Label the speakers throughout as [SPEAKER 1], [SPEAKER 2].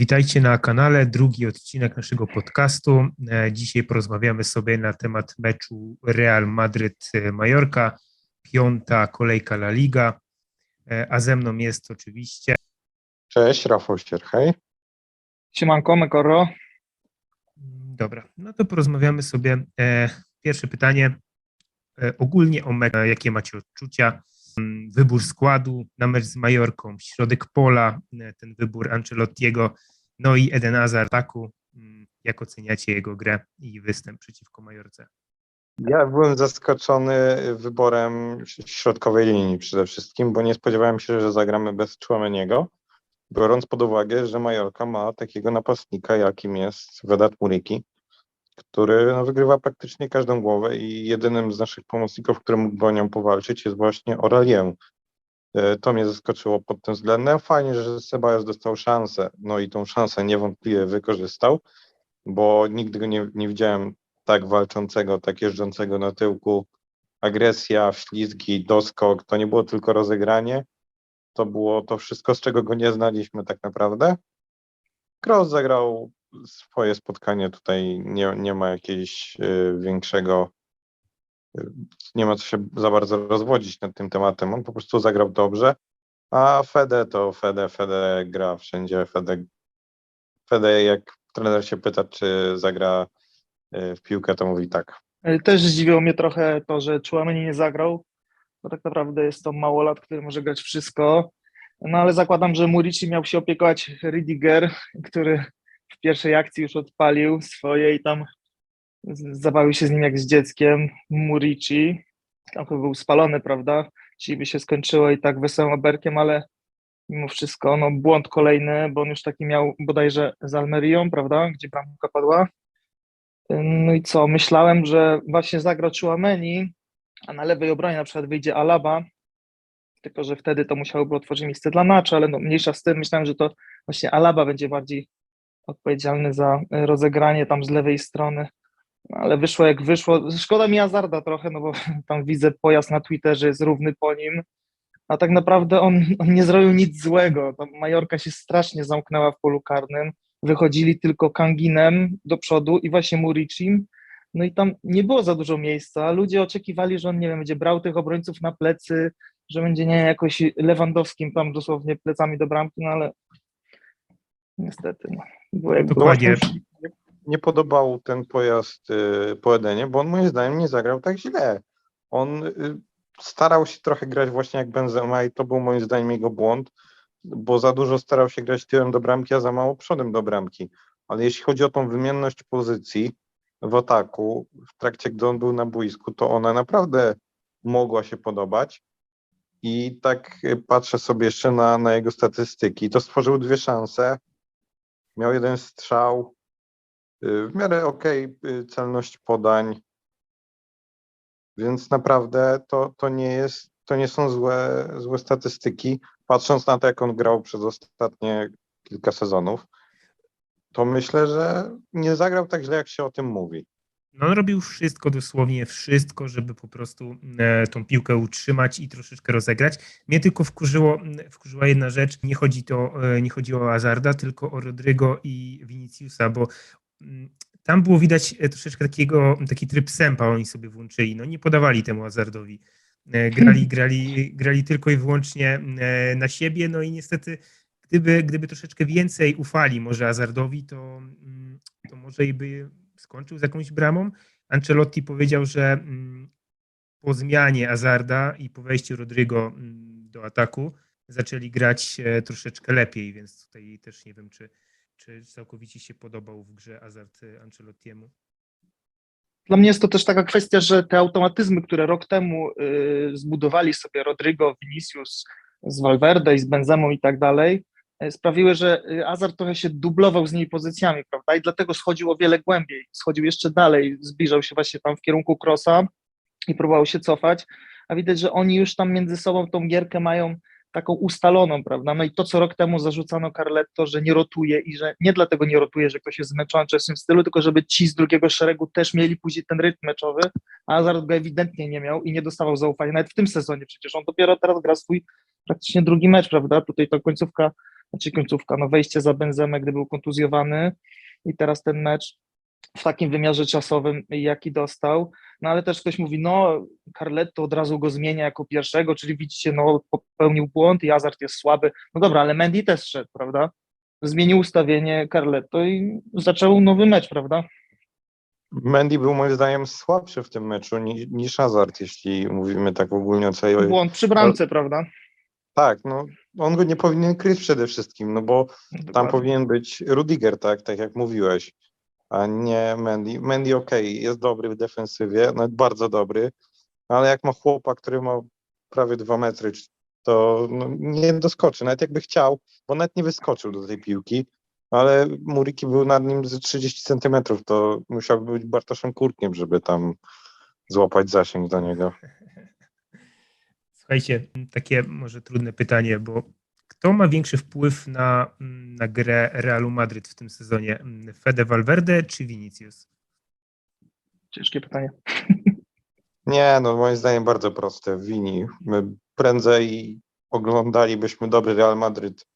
[SPEAKER 1] Witajcie na kanale, drugi odcinek naszego podcastu. E, Dzisiaj porozmawiamy sobie na temat meczu Real Madryt-Majorka, piąta kolejka La Liga, E, a ze mną jest oczywiście
[SPEAKER 2] Cześć, Rafał Sierchej.
[SPEAKER 3] Siemanko, Mekoro.
[SPEAKER 1] Dobra, no to porozmawiamy sobie. E, Pierwsze pytanie e, ogólnie o mecz, jakie macie odczucia? Mm, Wybór składu na mecz z Majorką, środek pola, e, ten wybór Ancelottiego, no i Eden Hazard ataku. Mm, Jak oceniacie jego grę i występ przeciwko Majorce?
[SPEAKER 2] Ja byłem zaskoczony wyborem środkowej linii przede wszystkim, bo nie spodziewałem się, że zagramy bez Chouameniego, biorąc pod uwagę, że Majorka ma takiego napastnika, jakim jest Vedat Muriki, który no, wygrywa praktycznie każdą głowę i jedynym z naszych pomocników, który mógłby o nią powalczyć jest właśnie Aurelien. E, To mnie zaskoczyło pod tym względem. Fajnie, że Sebajos dostał szansę, no i tą szansę niewątpliwie wykorzystał, bo nigdy go nie, nie widziałem tak walczącego, tak jeżdżącego na tyłku. Agresja, ślizgi, doskok, to nie było tylko rozegranie, to było to wszystko, z czego go nie znaliśmy tak naprawdę. Cross zagrał swoje spotkanie, tutaj nie, nie ma jakiegoś y, większego, nie ma co się za bardzo rozwodzić nad tym tematem, on po prostu zagrał dobrze, a Fede to Fede, Fede gra wszędzie, Fede, Fede jak trener się pyta, czy zagra y, w piłkę, to mówi tak.
[SPEAKER 3] E, Też zdziwiło mnie trochę to, że Chouameni nie zagrał, bo tak naprawdę jest to małolat, który może grać wszystko. No ale zakładam, że Murici miał się opiekować Ridiger, który w pierwszej akcji już odpalił swoje i tam zabawił się z nim jak z dzieckiem. Murici, chyba był spalony, prawda? Dzisiaj by się skończyło i tak wesołym oberkiem, ale mimo wszystko, no błąd kolejny, bo on już taki miał bodajże z Almerią, prawda? Gdzie bramka padła. No i co, myślałem, że właśnie zagra Chouameni, a na lewej obronie na przykład wyjdzie Alaba, tylko że wtedy to musiałoby otworzyć miejsce dla Nacho, ale no mniejsza z tym, myślałem, że to właśnie Alaba będzie bardziej odpowiedzialny za e, rozegranie tam z lewej strony, ale wyszło jak wyszło. Szkoda mi Azarda trochę, no bo tam widzę pojazd na Twitterze jest równy po nim, a tak naprawdę on, on nie zrobił nic złego. Tam Majorka się strasznie zamknęła w polu karnym, wychodzili tylko Kanginem do przodu i właśnie Muricim, no i tam nie było za dużo miejsca. Ludzie oczekiwali, że on, nie wiem, będzie brał tych obrońców na plecy, że będzie, nie jakoś Lewandowskim tam dosłownie plecami do bramki, no ale niestety, no. Było jak było.
[SPEAKER 1] Dokładnie.
[SPEAKER 2] Nie, nie podobał ten pojazd y, po Edenie, bo on moim zdaniem nie zagrał tak źle. On y, starał się trochę grać właśnie jak Benzema i to był moim zdaniem jego błąd, bo za dużo starał się grać tyłem do bramki, a za mało przodem do bramki. Ale jeśli chodzi o tą wymienność pozycji w ataku, w trakcie gdy on był na boisku, to ona naprawdę mogła się podobać. I tak y, patrzę sobie jeszcze na, na jego statystyki. To stworzył dwie szanse. Miał jeden strzał. Y, W miarę y, celność podań. Więc naprawdę to, to nie jest, to nie są złe, złe statystyki. Patrząc na to, jak on grał przez ostatnie kilka sezonów, to myślę, że nie zagrał tak źle, jak się o tym mówi.
[SPEAKER 1] No on robił wszystko, dosłownie wszystko, żeby po prostu e, tą piłkę utrzymać i troszeczkę rozegrać. Mnie tylko wkurzyło, wkurzyła jedna rzecz, nie chodzi, to, e, nie chodzi o Hazarda, tylko o Rodrygo i Viniciusa, bo tam było widać e, troszeczkę takiego, taki tryb sępa oni sobie włączyli, no nie podawali temu Hazardowi. E, Grali, grali, grali tylko i wyłącznie e, na siebie, no i niestety gdyby, gdyby troszeczkę więcej ufali może Hazardowi, to, mm, to może i by skończył z jakąś bramą. Ancelotti powiedział, że mm, po zmianie Hazarda i po wejściu Rodrygo mm, do ataku zaczęli grać troszeczkę lepiej, więc tutaj też nie wiem, czy, czy całkowicie się podobał w grze Hazard e, Ancelottiemu.
[SPEAKER 3] Dla mnie jest to też taka kwestia, że te automatyzmy, które rok temu y, zbudowali sobie Rodrigo, Vinicius z Valverde i z Benzemą i tak dalej, y, sprawiły, że y, Hazard trochę się dublował z nimi pozycjami, prawda? I dlatego schodził o wiele głębiej, schodził jeszcze dalej, zbliżał się właśnie tam w kierunku Krosa i próbował się cofać, a widać, że oni już tam między sobą tą gierkę mają taką ustaloną, prawda? No i to, co rok temu zarzucano Carletto, że nie rotuje i że nie dlatego nie rotuje, że ktoś jest zmęczony czy w tym stylu, tylko żeby ci z drugiego szeregu też mieli później ten rytm meczowy, a Hazard go ewidentnie nie miał i nie dostawał zaufania nawet w tym sezonie, przecież on dopiero teraz gra swój praktycznie drugi mecz, prawda? Tutaj to końcówka znaczy końcówka, no wejście za Benzemę, gdy był kontuzjowany i teraz ten mecz w takim wymiarze czasowym, jaki dostał, no ale też ktoś mówi, no Carletto od razu go zmienia jako pierwszego, czyli widzicie, no popełnił błąd i Hazard jest słaby, no dobra, ale Mendy też szedł, prawda? Zmienił ustawienie Carletto i zaczął nowy mecz, prawda?
[SPEAKER 2] Mendy był moim zdaniem słabszy w tym meczu ni- niż Hazard, jeśli mówimy tak ogólnie o całej...
[SPEAKER 3] Błąd przy bramce, prawda?
[SPEAKER 2] Tak, no on go nie powinien kryć przede wszystkim, no bo tam
[SPEAKER 3] Dokładnie.
[SPEAKER 2] powinien być Rudiger, tak, tak jak mówiłeś, nie Mendy. Mendy okej, jest dobry w defensywie, nawet bardzo dobry, ale jak ma chłopa, który ma prawie dwa metry, to no, nie doskoczy, nawet jakby chciał, bo nawet nie wyskoczył do tej piłki, ale Muriki był nad nim z 30 centymetrów, to musiałby być Bartoszem Kurkiem, żeby tam złapać zasięg do niego.
[SPEAKER 1] Słuchajcie, takie może trudne pytanie, bo kto ma większy wpływ na, na grę Realu Madryt w tym sezonie? Fede Valverde czy Vinicius?
[SPEAKER 3] Ciężkie pytanie.
[SPEAKER 2] Nie, no moim zdaniem bardzo proste. Wini. My prędzej oglądalibyśmy dobry Real Madryt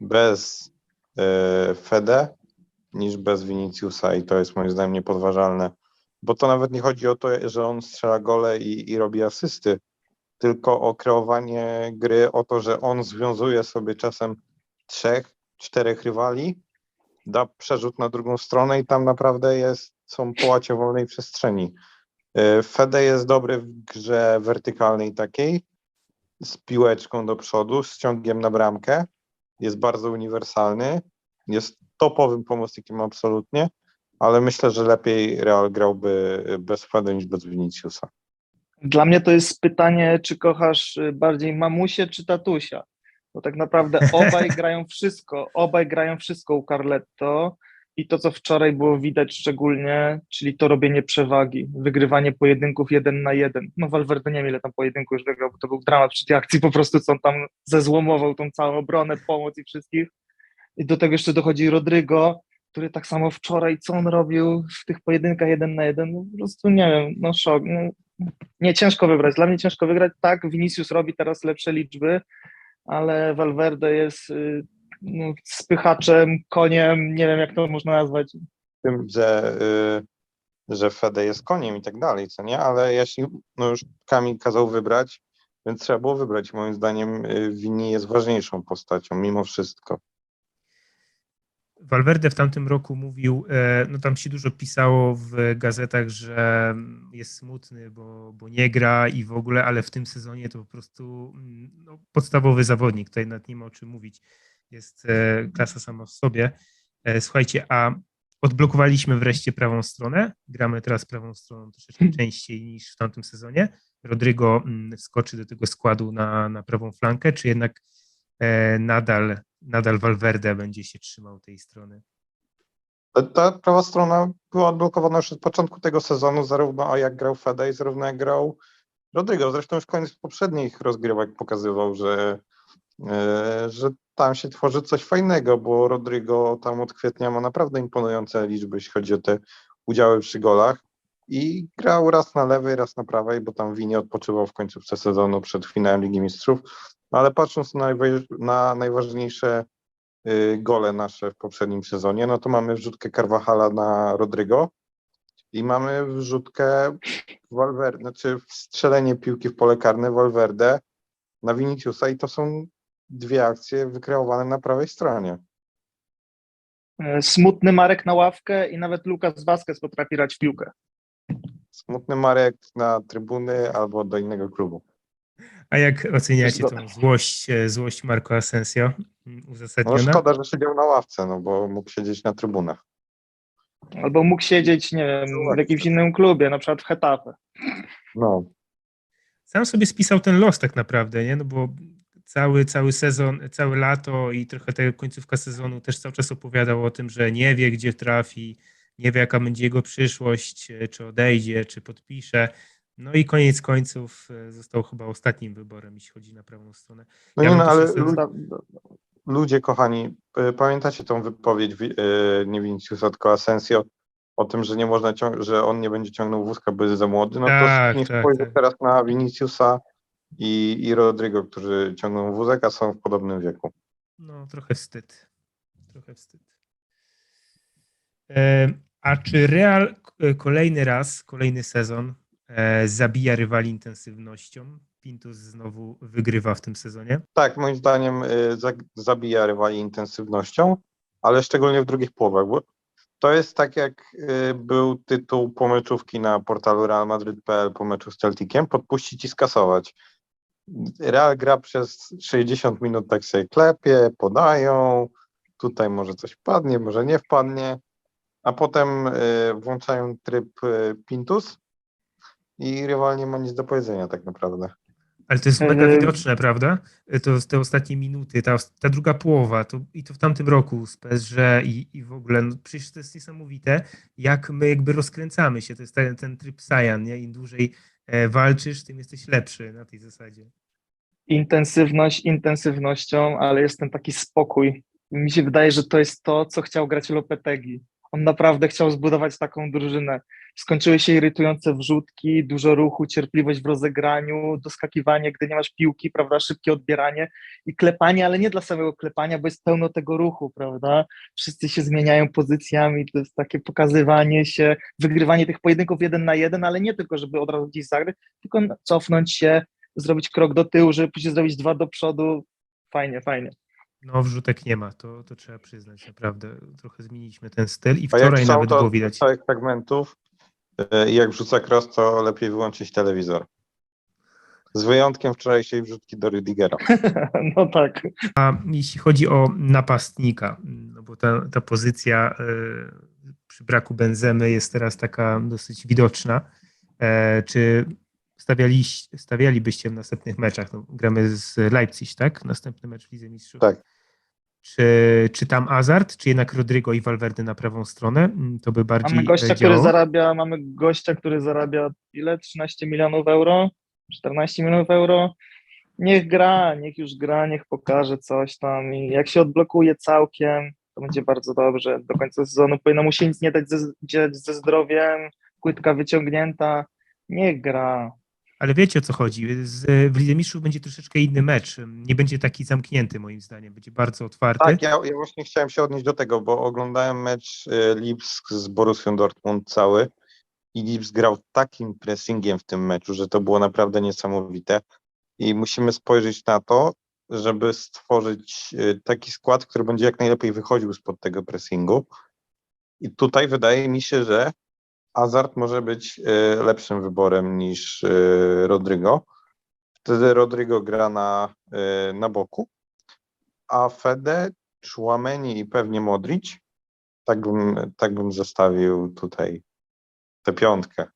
[SPEAKER 2] bez e, Fede niż bez Viniciusa i to jest moim zdaniem niepodważalne. Bo to nawet nie chodzi o to, że on strzela gole i, i robi asysty, tylko o kreowanie gry, o to, że on związuje sobie czasem trzech, czterech rywali, da przerzut na drugą stronę i tam naprawdę jest, są połacie wolnej przestrzeni. Y, Fede jest dobry w grze wertykalnej takiej, z piłeczką do przodu, z ciągiem na bramkę. Jest bardzo uniwersalny. Jest topowym pomocnikiem absolutnie, ale myślę, że lepiej Real grałby bez Fede niż bez Viniciusa.
[SPEAKER 3] Dla mnie to jest pytanie, czy kochasz y, bardziej mamusię czy tatusia? Bo tak naprawdę obaj grają wszystko, obaj grają wszystko u Carletto i to, co wczoraj było widać szczególnie, czyli to robienie przewagi, wygrywanie pojedynków jeden na jeden. No Valverde nie wiem ile tam pojedynku już wygrał, bo to był dramat przy tej akcji, po prostu co on tam zezłomował tą całą obronę, pomoc i wszystkich. I do tego jeszcze dochodzi Rodrygo, który tak samo wczoraj, co on robił w tych pojedynkach jeden na jeden, no po prostu nie wiem, no szok. No, nie, ciężko wybrać. Dla mnie ciężko wygrać. Tak, Vinicius robi teraz lepsze liczby, ale Valverde jest y, no, spychaczem, koniem, nie wiem jak to można nazwać.
[SPEAKER 2] Tym, że, y, że Fede jest koniem i tak dalej, co nie? Ale jeśli no już Kamil kazał wybrać, więc trzeba było wybrać. Moim zdaniem y, Vini jest ważniejszą postacią mimo wszystko.
[SPEAKER 1] Valverde w tamtym roku mówił, e, no tam się dużo pisało w gazetach, że jest smutny, bo, bo nie gra i w ogóle, ale w tym sezonie to po prostu mm, no, podstawowy zawodnik, tutaj nad nim o czym mówić. Jest e, klasa sama w sobie. E, Słuchajcie, a odblokowaliśmy wreszcie prawą stronę. Gramy teraz prawą stroną troszeczkę częściej niż w tamtym sezonie. Rodrygo mm, wskoczy do tego składu na, na prawą flankę, czy jednak nadal, nadal Valverde będzie się trzymał tej strony.
[SPEAKER 2] Ta- prawa strona była odblokowana już od początku tego sezonu, zarówno jak grał Fede zarówno jak grał Rodrygo. Zresztą już koniec poprzednich rozgrywek pokazywał, że, e, że tam się tworzy coś fajnego, bo Rodrygo tam od kwietnia ma naprawdę imponujące liczby, jeśli chodzi o te udziały przy golach. I grał raz na lewej, raz na prawej, bo tam Wini odpoczywał w końcówce sezonu przed finałem Ligi Mistrzów. No Ale patrząc na, na najważniejsze y, gole nasze w poprzednim sezonie, no to mamy wrzutkę Carvajala na Rodrygo i mamy wrzutkę Valverde, znaczy strzelenie piłki w pole karne Valverde na Viniciusa i to są dwie akcje wykreowane na prawej stronie.
[SPEAKER 3] E, Smutny Marek na ławkę i nawet Lucas Vazquez potrafi grać w piłkę.
[SPEAKER 2] Smutny Marek na trybuny albo do innego klubu.
[SPEAKER 1] A jak oceniacie tą złość, e, złość Marco Asensio? Mm,
[SPEAKER 2] No
[SPEAKER 1] Uzasadniona?
[SPEAKER 2] szkoda, że siedział na ławce, no bo mógł siedzieć na trybunach.
[SPEAKER 3] Albo mógł siedzieć, nie wiem, w jakimś innym klubie, na przykład w Hetafe.
[SPEAKER 2] No,
[SPEAKER 1] Sam sobie spisał ten los tak naprawdę, nie? No bo cały, cały sezon, całe lato i trochę ta końcówka sezonu też cały czas opowiadał o tym, że nie wie, gdzie trafi, nie wie, jaka będzie jego przyszłość, e, czy odejdzie, czy podpisze. No i koniec końców e, został chyba ostatnim wyborem, jeśli chodzi na prawą stronę.
[SPEAKER 2] no
[SPEAKER 1] Ja
[SPEAKER 2] nie, no ale
[SPEAKER 1] został-
[SPEAKER 2] lu- ludzie kochani, y, pamiętacie tą wypowiedź Wi- y, nie Viniciusa, tylko Asensio o tym, że nie można że on nie będzie ciągnął wózka, bo jest za młody, no
[SPEAKER 1] Tak,
[SPEAKER 2] to niech
[SPEAKER 1] tak,
[SPEAKER 2] spojrzy
[SPEAKER 1] tak.
[SPEAKER 2] teraz na Viniciusa i, i Rodrigo, którzy ciągną wózek, a są w podobnym wieku.
[SPEAKER 1] No, trochę wstyd. Trochę wstyd. E, a czy Real kolejny raz, kolejny sezon e, zabija rywali intensywnością? Pintus znowu wygrywa w tym sezonie.
[SPEAKER 2] Tak, moim zdaniem za- zabija rywali intensywnością, ale szczególnie w drugich połowach, bo to jest tak jak y, był tytuł pomyczówki na portalu realmadrid.pl po meczu z Celticiem, podpuścić i skasować. Real gra przez 60 minut tak sobie klepie, podają, tutaj może coś wpadnie, może nie wpadnie, a potem włączają tryb Pintus i rywal nie ma nic do powiedzenia tak naprawdę.
[SPEAKER 1] Ale to jest mega
[SPEAKER 3] E,
[SPEAKER 1] widoczne, prawda? To te ostatnie minuty, ta, ta druga połowa, to, i to w tamtym roku z PSG i, i w ogóle, no przecież to jest niesamowite, jak my jakby rozkręcamy się. To jest ten, ten tryb Saiyan, nie? Im dłużej e, walczysz, tym jesteś lepszy na tej zasadzie.
[SPEAKER 3] intensywność intensywnością, ale jest ten taki spokój. Mi się wydaje, że to jest to, co chciał grać Lopetegi. On naprawdę chciał zbudować taką drużynę. Skończyły się irytujące wrzutki, dużo ruchu, cierpliwość w rozegraniu, doskakiwanie, gdy nie masz piłki, prawda, szybkie odbieranie i klepanie, ale nie dla samego klepania, bo jest pełno tego ruchu, prawda? Wszyscy się zmieniają pozycjami, to jest takie pokazywanie się, wygrywanie tych pojedynków jeden na jeden, ale nie tylko, żeby od razu gdzieś zagrać, tylko cofnąć się, zrobić krok do tyłu, żeby później zrobić dwa do przodu. Fajnie, fajnie.
[SPEAKER 1] No, wrzutek nie ma, to, to trzeba przyznać, naprawdę. Trochę zmieniliśmy ten styl i
[SPEAKER 2] A jak
[SPEAKER 1] wczoraj nawet
[SPEAKER 2] to
[SPEAKER 1] było widać.
[SPEAKER 2] całych fragmentów e, i jak wrzuca cross, to lepiej wyłączyć telewizor. Z wyjątkiem wczorajszej wrzutki do Rüdigera.
[SPEAKER 3] No tak.
[SPEAKER 1] A jeśli chodzi o napastnika, no bo ta, ta pozycja e, przy braku Benzemy jest teraz taka dosyć widoczna. E, Czy stawiali, stawialibyście w następnych meczach? No, gramy z Leipzig, tak? Następny mecz w Lidze Mistrzów.
[SPEAKER 2] Tak.
[SPEAKER 1] Czy, czy tam Azard, czy jednak Rodrigo i Valverde na prawą stronę? Mm, To by bardziej
[SPEAKER 3] Mamy gościa, który zarabia, mamy gościa, który zarabia ile? 13 milionów euro? 14 milionów euro? Niech gra, niech już gra, niech pokaże coś tam i jak się odblokuje całkiem, to będzie bardzo dobrze. Do końca sezonu powinno mu się nic nie dać ze, ze zdrowiem, płytka wyciągnięta, niech gra.
[SPEAKER 1] Ale wiecie o co chodzi. Z, w Lidze Mistrzów będzie troszeczkę inny mecz. Nie będzie taki zamknięty moim zdaniem. Będzie bardzo otwarty.
[SPEAKER 2] Tak, ja, ja właśnie chciałem się odnieść do tego, bo oglądałem mecz e, Lipsk z Borussią Dortmund cały i Lipsk grał takim pressingiem w tym meczu, że to było naprawdę niesamowite i musimy spojrzeć na to, żeby stworzyć e, taki skład, który będzie jak najlepiej wychodził spod tego pressingu. I tutaj wydaje mi się, że Hazard może być e, lepszym wyborem niż e, Rodrygo. Wtedy Rodrygo gra na, e, na boku, a Fede, Chouameni i pewnie Modric, tak bym, tak bym zostawił tutaj tę piątkę.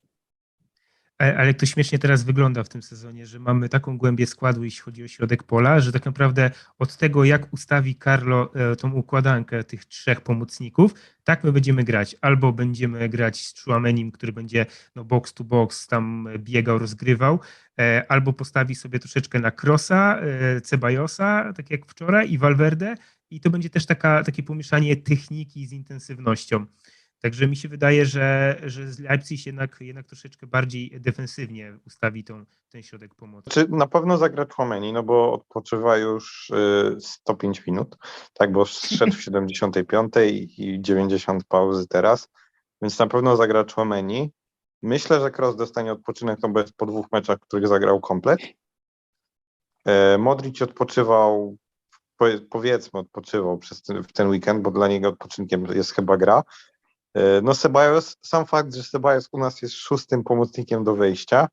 [SPEAKER 1] Ale ale to śmiesznie teraz wygląda w tym sezonie, że mamy taką głębię składu, jeśli chodzi o środek pola, że tak naprawdę od tego, jak ustawi Carlo e, tą układankę tych trzech pomocników, tak my będziemy grać. Albo będziemy grać z Chouamenim, który będzie no, box to box tam biegał, rozgrywał, e, albo postawi sobie troszeczkę na Krosa, e, Cebajosa, tak jak wczoraj, i Valverde, i to będzie też taka, takie pomieszanie techniki z intensywnością. Także mi się wydaje, że, że z Leipzig jednak, jednak troszeczkę bardziej defensywnie ustawi tą, ten środek pomocy.
[SPEAKER 2] Czy na pewno zagra Chouameni, no bo odpoczywa już y, 105 minut, tak, bo zszedł w 75 i 90 pauzy teraz, więc na pewno zagra Chouameni. Myślę, że Kroos dostanie odpoczynek, no bo jest po dwóch meczach, w których zagrał komplet. E, Modric odpoczywał, powie- powiedzmy odpoczywał przez ten, w ten weekend, bo dla niego odpoczynkiem jest chyba gra. E, No Ceballos, sam fakt, że Ceballos u nas jest szóstym pomocnikiem do wejścia,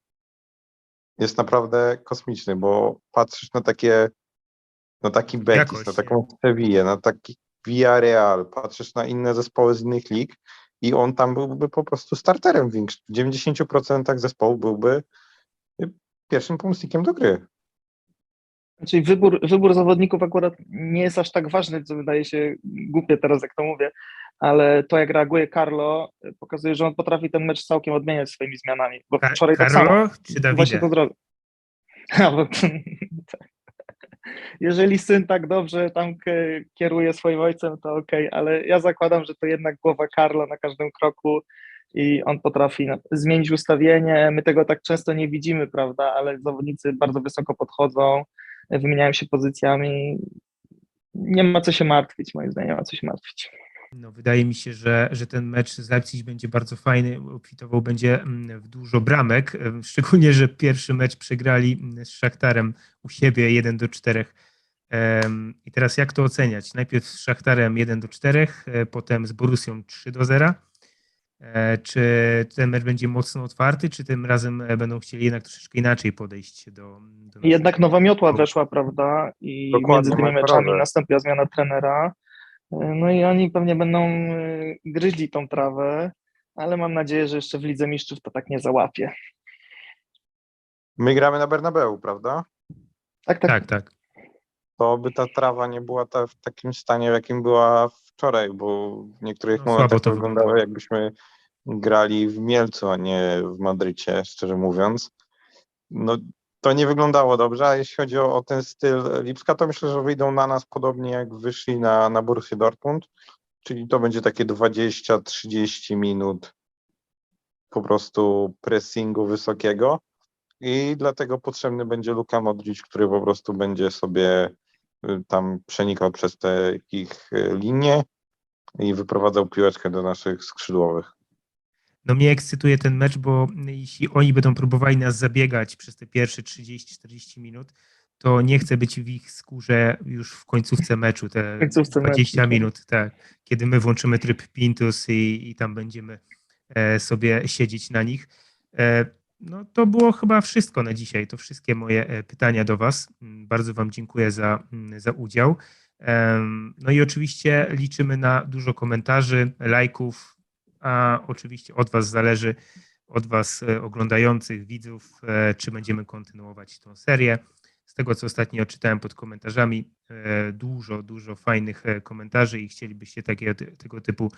[SPEAKER 2] jest naprawdę kosmiczny, bo patrzysz na takie, na taki Betis,
[SPEAKER 1] Jakość,
[SPEAKER 2] na taką Sevillę, na taki Villarreal, patrzysz na inne zespoły z innych lig i on tam byłby po prostu starterem. W 90% zespołu byłby y, pierwszym pomocnikiem do gry.
[SPEAKER 3] Czyli wybór, wybór zawodników akurat nie jest aż tak ważny, co wydaje się głupie teraz, jak to mówię, ale to, jak reaguje Carlo, pokazuje, że on potrafi ten mecz całkiem odmieniać swoimi zmianami. Bo
[SPEAKER 1] Ka-
[SPEAKER 3] wczoraj tak samo.
[SPEAKER 1] Carlo czy
[SPEAKER 3] Właśnie to zrobił. Tak. Jeżeli syn tak dobrze tam kieruje swoim ojcem, to okej, ale ja zakładam, że to jednak głowa Carlo na każdym kroku i on potrafi zmienić ustawienie. My tego tak często nie widzimy, prawda, ale zawodnicy bardzo wysoko podchodzą, wymieniają się pozycjami. nie ma co się martwić, moim zdaniem nie ma co się martwić.
[SPEAKER 1] No, wydaje mi się, że, że ten mecz z Leipzig będzie bardzo fajny, obfitował będzie mm, w dużo bramek, szczególnie, że pierwszy mecz przegrali mm, z Szachtarem u siebie 1 do 4. Em, I teraz jak to oceniać? Najpierw z Szachtarem 1 do 4, e, potem z Borusią 3 do 0. E, Czy ten mecz będzie mocno otwarty, czy tym razem e, będą chcieli jednak troszeczkę inaczej podejść do, do
[SPEAKER 3] Jednak nowa miotła weszła, prawda? I
[SPEAKER 2] Dokładnie,
[SPEAKER 3] między tymi meczami
[SPEAKER 2] rację.
[SPEAKER 3] nastąpiła zmiana trenera. No i oni pewnie będą gryźli tą trawę, ale mam nadzieję, że jeszcze w Lidze Mistrzów to tak nie załapie.
[SPEAKER 2] My gramy na Bernabeu, prawda?
[SPEAKER 3] Tak, tak.
[SPEAKER 1] Tak, tak.
[SPEAKER 2] To by ta trawa nie była ta, w takim stanie, w jakim była wczoraj, bo w niektórych
[SPEAKER 1] No,
[SPEAKER 2] momentach
[SPEAKER 1] to
[SPEAKER 2] wyglądało, jakbyśmy grali w Mielcu, a nie w Madrycie, szczerze mówiąc. No, to nie wyglądało dobrze, a jeśli chodzi o, o ten styl Lipska, to myślę, że wyjdą na nas podobnie jak wyszli na, na Borussię Dortmund, czyli to będzie takie 20-30 minut po prostu pressingu wysokiego i dlatego potrzebny będzie Luka Modric, który po prostu będzie sobie tam przenikał przez te ich y, linie i wyprowadzał piłeczkę do naszych skrzydłowych.
[SPEAKER 1] No mnie ekscytuje ten mecz, bo jeśli oni będą próbowali nas zabiegać przez te pierwsze 30-40 minut, to nie chcę być w ich skórze już w końcówce meczu, te
[SPEAKER 3] W końcówce meczu,
[SPEAKER 1] 20
[SPEAKER 3] tak.
[SPEAKER 1] minut, tak, kiedy my włączymy tryb Pintus i, i tam będziemy e, sobie siedzieć na nich. E, no to było chyba wszystko na dzisiaj, to wszystkie moje e, pytania do Was. Mm, Bardzo Wam dziękuję za, mm, za udział. No i oczywiście liczymy na dużo komentarzy, lajków, a oczywiście od Was zależy, od Was e, oglądających, widzów, e, czy będziemy kontynuować tą serię. Z tego, co ostatnio czytałem pod komentarzami, dużo, dużo fajnych komentarzy i chcielibyście takiego, ty- tego typu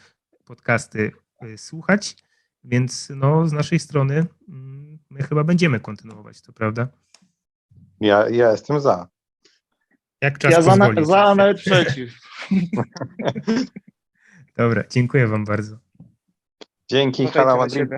[SPEAKER 1] podcasty słuchać, więc no, z naszej strony mm, my chyba będziemy kontynuować to, prawda?
[SPEAKER 2] Ja, ja jestem za.
[SPEAKER 1] Jak czas
[SPEAKER 3] Ja za, na, za a nawet przeciw.
[SPEAKER 1] Dobra, dziękuję Wam bardzo.
[SPEAKER 2] Dzięki,
[SPEAKER 3] na
[SPEAKER 2] Madrid.